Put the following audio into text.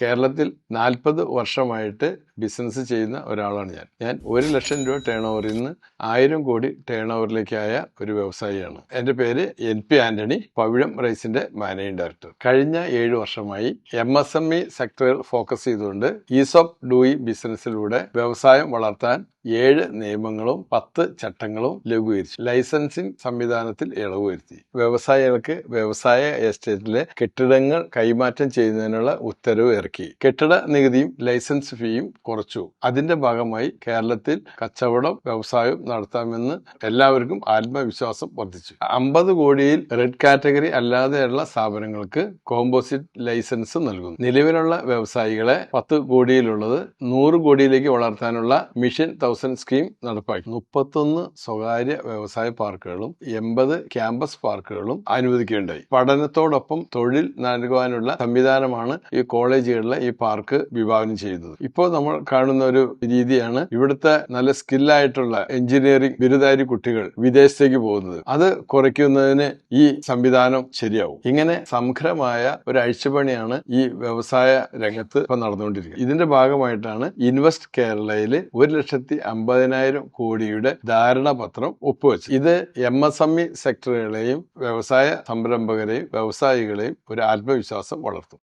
കേരളത്തിൽ നാൽപ്പത് വർഷമായിട്ട് ബിസിനസ് ചെയ്യുന്ന ഒരാളാണ് ഞാൻ. ഞാൻ ഒരു ലക്ഷം രൂപ ടേൺ ഓവറിൽ നിന്ന് ആയിരം കോടി ടേൺ ഓവറിലേക്കായ ഒരു വ്യവസായിയാണ്. എന്റെ പേര് എൻ പി ആന്റണി പവിഴം റൈസിന്റെ മാനേജിംഗ് ഡയറക്ടർ കഴിഞ്ഞ ഏഴ് വർഷമായി എം എസ് എം ഇ സെക്ടറിൽ ഫോക്കസ് ചെയ്തുകൊണ്ട് ഈസ് ഓഫ് ഡൂയിങ് ബിസിനസ്സിലൂടെ വ്യവസായം വളർത്താൻ ഏഴ് നിയമങ്ങളും പത്ത് ചട്ടങ്ങളും ലഘൂകരിച്ചു. ലൈസൻസിംഗ് സംവിധാനത്തിൽ ഇളവ് വരുത്തി. വ്യവസായികൾക്ക് വ്യവസായ എസ്റ്റേറ്റിലെ കെട്ടിടങ്ങൾ കൈമാറ്റം ചെയ്യുന്നതിനുള്ള ഉത്തരവ് ഇറക്കി. കെട്ടിട നികുതിയും ലൈസൻസ് ഫീയും കുറച്ചു. അതിന്റെ ഭാഗമായി കേരളത്തിൽ കച്ചവടം വ്യവസായം നടത്താമെന്ന് എല്ലാവർക്കും ആത്മവിശ്വാസം വർദ്ധിച്ചു. അമ്പത് കോടിയിൽ റെഡ് കാറ്റഗറി അല്ലാതെയുള്ള സ്ഥാപനങ്ങൾക്ക് കോമ്പോസിറ്റ് ലൈസൻസ് നൽകുന്നു. നിലവിലുള്ള വ്യവസായികളെ പത്ത് കോടിയിലുള്ളത് നൂറ് കോടിയിലേക്ക് വളർത്താനുള്ള മിഷൻ തൗസൻഡ് സ്കീം നടപ്പാക്കി. മുപ്പത്തൊന്ന് സ്വകാര്യ വ്യവസായ പാർക്കുകളും എൺപത് ക്യാമ്പസ് പാർക്കുകളും അനുവദിക്കുകയുണ്ടായി. പഠനത്തോടൊപ്പം തൊഴിൽ നൽകുവാനുള്ള സംവിധാനമാണ് ഈ കോളേജുകളിലെ ഈ പാർക്ക് വിഭാവനം ചെയ്യുന്നത്. ഇപ്പോൾ നമ്മൾ കാണുന്ന ഒരു രീതിയാണ് ഇവിടുത്തെ നല്ല സ്കില്ലായിട്ടുള്ള എഞ്ചിനീയറിംഗ് ബിരുദാരി കുട്ടികൾ വിദേശത്തേക്ക് പോകുന്നത്. അത് കുറയ്ക്കുന്നതിന് ഈ സംവിധാനം ശരിയാവും. ഇങ്ങനെ സമഗ്രമായ ഒരു അഴിച്ചുപണിയാണ് ഈ വ്യവസായ രംഗത്ത് ഇപ്പൊ നടന്നുകൊണ്ടിരിക്കുന്നത്. ഇതിന്റെ ഭാഗമായിട്ടാണ് ഇൻവെസ്റ്റ് കേരളയിൽ ഒരു ലക്ഷത്തി അമ്പതിനായിരം കോടിയുടെ ധാരണാപത്രം ഒപ്പുവെച്ചു. ഇത് എം എസ് എം ഇ സെക്ടറുകളെയും വ്യവസായ സംരംഭകരെയും വ്യവസായികളെയും ഒരു ആത്മവിശ്വാസം വളർത്തും.